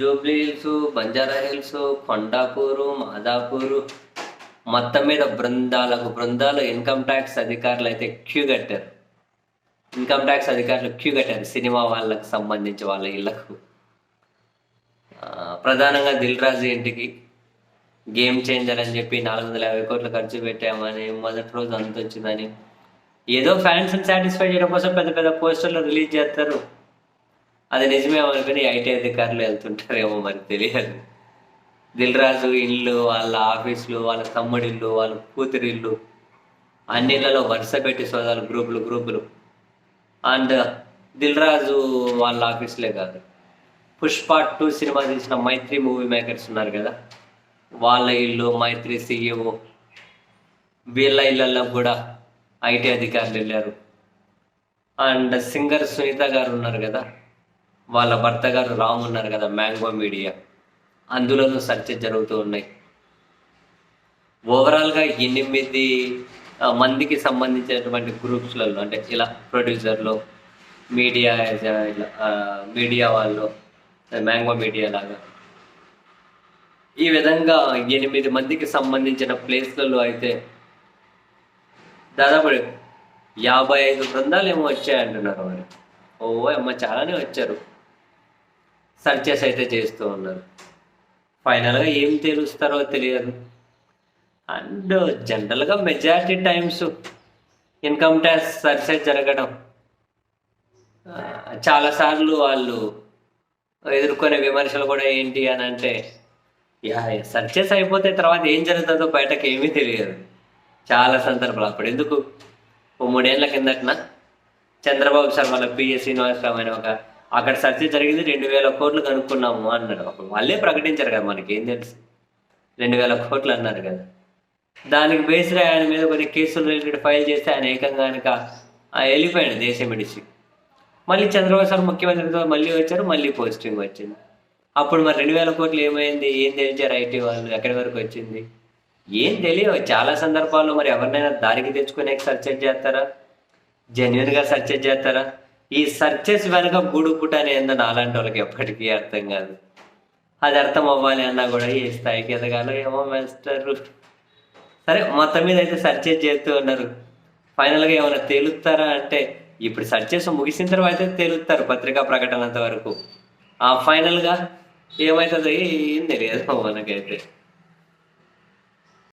Jubilee Hills Banjara Hills Kondapur Madhapur మొత్తం మీద బృందాలకు బృందాలు ఇన్కమ్ ట్యాక్స్ అధికారులు అయితే క్యూ కట్టారు. ఇన్కమ్ ట్యాక్స్ అధికారులు క్యూ కట్టారు సినిమా వాళ్ళకు సంబంధించి వాళ్ళ ఇళ్ళకు. ప్రధానంగా దిల్ రాజు ఇంటికి గేమ్ చేంజర్ అని చెప్పి నాలుగు వందల యాభై కోట్లు ఖర్చు పెట్టామని మొదటి రోజు అంత వచ్చిందని ఏదో ఫ్యాన్స్ సాటిస్ఫై చేయడం కోసం పెద్ద పెద్ద పోస్టర్లు రిలీజ్ చేస్తారు. అది నిజమే అనుకుని ఐటీ అధికారులు వెళ్తుంటారేమో మరి తెలియదు. దిల్ రాజు ఇల్లు వాళ్ళ ఆఫీసులు వాళ్ళ తమ్ముడిల్లు వాళ్ళ కూతురిల్లు అన్నిళ్ళలో వరుస పెట్టి సోదాలు గ్రూపులు గ్రూపులు. అండ్ దిల్ రాజు వాళ్ళ ఆఫీసులే కాదు. పుష్ప టూ సినిమా తీసిన మైత్రి మూవీ మేకర్స్ ఉన్నారు కదా? వాళ్ళ ఇల్లు మైత్రి సీఈఓ వీళ్ళ ఇళ్ళల్లో కూడా ఐటీ అధికారులు వెళ్ళారు. అండ్ సింగర్ సునీత గారు ఉన్నారు కదా? వాళ్ళ భర్త గారు రామ్ ఉన్నారు కదా మ్యాంగో మీడియా. అందులోనూ సెర్చెస్ జరుగుతూ ఉన్నాయి. ఓవరాల్గా ఎనిమిది మందికి సంబంధించినటువంటి గ్రూప్స్లలో అంటే ఇలా ప్రొడ్యూసర్లు మీడియా ఇలా మీడియా వాళ్ళు మ్యాంగో మీడియా లాగా. ఈ విధంగా ఎనిమిది మందికి సంబంధించిన ప్లేస్లలో అయితే దాదాపు యాభై ఐదు బృందాలు ఏమో వచ్చాయంటున్నారు మరి. ఓ అమ్మ చాలానే వచ్చారు. సర్చెస్ అయితే చేస్తూ ఉన్నారు. ఫైనల్గా ఏం తెలుస్తారో తెలియదు. అండ్ జనరల్గా majority times income tax searches జరగడం. చాలాసార్లు వాళ్ళు ఎదుర్కొనే విమర్శలు కూడా ఏంటి అని అంటే యా సర్చెస్ అయిపోతే తర్వాత ఏం జరుగుతుందో బయటకు ఏమీ తెలియదు. చాలా సందర్భాలు అప్పుడు. ఎందుకు? ఓ మూడేళ్ళ కిందటన? చంద్రబాబు సార్ వాళ్ళ పిఎస్ శ్రీనివాసరావు అని ఒక అక్కడ సర్చ్ జరిగింది రెండు వేల కోట్లు కనుక్కున్నాము అన్నాడు. అప్పుడు వాళ్ళే ప్రకటించారు కదా మనకి ఏం తెలుసు? రెండు వేల కోట్లు అన్నారు కదా. దానికి బేస్ ఆయన మీద కొన్ని కేసులు రిలేటెడ్ ఫైల్ చేస్తే ఆయన ఏకంగా కనుక వెళ్ళిపోయాడు దేశం విడిచి. మళ్ళీ చంద్రబాబు సార్ ముఖ్యమంత్రితో మళ్ళీ వచ్చారు మళ్ళీ పోస్టింగ్ వచ్చింది. అప్పుడు మరి రెండు వేల కోట్లు ఏమైంది? ఏం తెలిచారు ఐటీ వాళ్ళు? ఎక్కడి వరకు వచ్చింది? ఏం తెలియవు. చాలా సందర్భాల్లో మరి ఎవరినైనా దారికి తెచ్చుకునే సర్చ్ చేస్తారా? జెన్యున్గా సర్చ్ చేస్తారా? ఈ సర్చెస్ వెనక గూడుపుట అనేది నాలాంటి వాళ్ళకి ఎప్పటికీ అర్థం కాదు. అది అర్థం అవ్వాలి అన్నా కూడా ఏ స్థాయికి ఎదగాలో ఏమో వేస్తారు సరే మొత్తం మీద అయితే సర్చెస్ చేస్తూ ఉన్నారు. ఫైనల్గా ఏమైనా తేలుస్తారా అంటే ఇప్పుడు సర్చెస్ ముగిసిన తర్వాత అయితే తేలుస్తారు పత్రికా ప్రకటనంత వరకు. ఆ ఫైనల్గా ఏమవుతుంది ఏం తెలియదు మనకైతే.